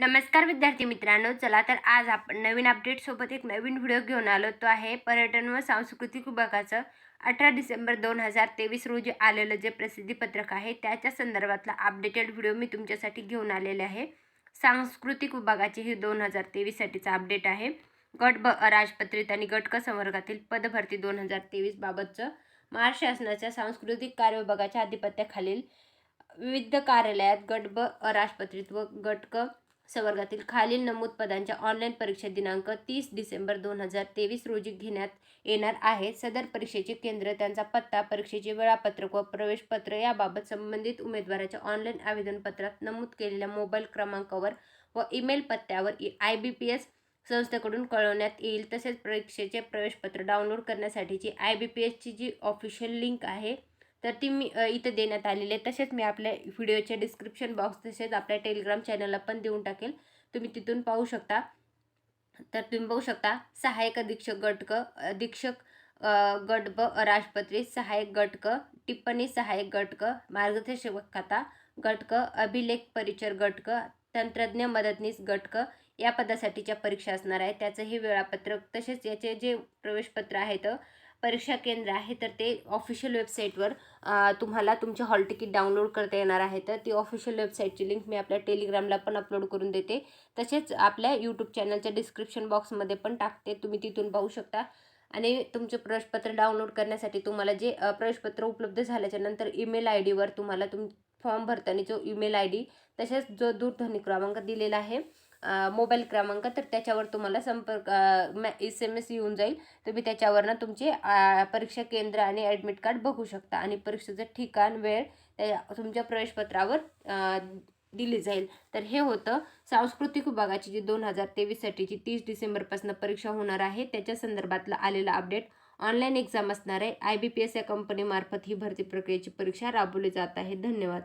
नमस्कार विद्यार्थी मित्रांनो चला तर आज आपण नवीन अपडेटसोबत एक नवीन व्हिडिओ घेऊन आलो. तो आहे पर्यटन व सांस्कृतिक विभागाचं. अठरा डिसेंबर दोन हजार तेवीस रोजी आलेलं जे प्रसिद्धीपत्रक आहे त्याच्या संदर्भातला अपडेटेड व्हिडिओ मी तुमच्यासाठी घेऊन आलेले आहे. सांस्कृतिक विभागाची ही दोन हजार तेवीससाठीचा अपडेट आहे. गट ब राजपत्रित आणि गट क संवर्गातील पदभरती दोन हजार तेवीस बाबतचं महाराष्ट्र शासनाच्या सांस्कृतिक कार्य विभागाच्या आधिपत्याखालील विविध कार्यालयात गट ब अराजपत्रित व गट क संवर्गातील खालील नमूद पदांच्या ऑनलाईन परीक्षा दिनांक तीस डिसेंबर दोन हजार तेवीस रोजी घेण्यात येणार आहे सदर परीक्षेचे केंद्र त्यांचा पत्ता परीक्षेचे वेळापत्रक व प्रवेशपत्र याबाबत संबंधित उमेदवाराच्या ऑनलाईन आवेदनपत्रात नमूद केलेल्या मोबाईल क्रमांकावर व ईमेल पत्त्यावर आय बी पी एस संस्थेकडून कळवण्यात येईल. तसेच परीक्षेचे प्रवेशपत्र डाउनलोड करण्यासाठीची आय बी पी एसची जी ऑफिशियल लिंक आहे तर ती मी इथं देण्यात आलेली आहे. तसेच मी आपल्या व्हिडिओच्या डिस्क्रिप्शन बॉक्स तसेच आपल्या टेलिग्राम चॅनलला पण देऊन टाकेल. तुम्ही तिथून पाहू शकता. तर तुम्ही बघू शकता सहाय्यक अधीक्षक गटक अधीक्षक गट ब राजपत्रित सहाय्यक गटक टिप्पणी सहाय्यक गटक मार्गदर्शक खाता गट अभिलेख परिचर गटक तंत्रज्ञ मदतनीस गटक या पदासाठीच्या परीक्षा असणार आहे त्याचं हे वेळापत्रक तसेच याचे जे प्रवेशपत्र आहेत परीक्षा केंद्र आहे तर ते ऑफिशियल वेबसाईटवर तुम्हाला तुमचे हॉल तिकीट डाउनलोड करता येणार आहे. तर ती ऑफिशियल वेबसाईटची लिंक मी आपल्या टेलिग्रामला पण अपलोड करून देते. तसेच आपल्या यूट्यूब चॅनलच्या डिस्क्रिप्शन बॉक्समध्ये पण टाकते. तुम्ही तिथून पाहू शकता. आणि तुमचे प्रवेशपत्र डाउनलोड करण्यासाठी तुम्हाला जे प्रवेशपत्र उपलब्ध झाल्याच्यानंतर ईमेल आय डीवर तुम्हाला तुम फॉर्म भरताना जो ईमेल आय डी तसेच जो दूरध्वनी क्रमांक दिलेला आहे मोबाईल क्रमांक तर त्याच्यावर तुम्हाला संपर्क एस एम एस येऊन जाईल. तुम्ही त्याच्यावरनं तुमचे परीक्षा केंद्र आणि ॲडमिट कार्ड बघू शकता. आणि परीक्षेचं ठिकाण वेळ त्या तुमच्या प्रवेशपत्रावर दिली जाईल. तर हे होतं. सांस्कृतिक विभागाची जी दोन हजार तेवीससाठीची तीस डिसेंबरपासून परीक्षा होणार आहे त्याच्या संदर्भातला आलेला अपडेट ऑनलाईन एक्झाम असणार आहे. आय बी पी एस या कंपनीमार्फत ही भरती प्रक्रियेची परीक्षा राबवली जात आहे. धन्यवाद.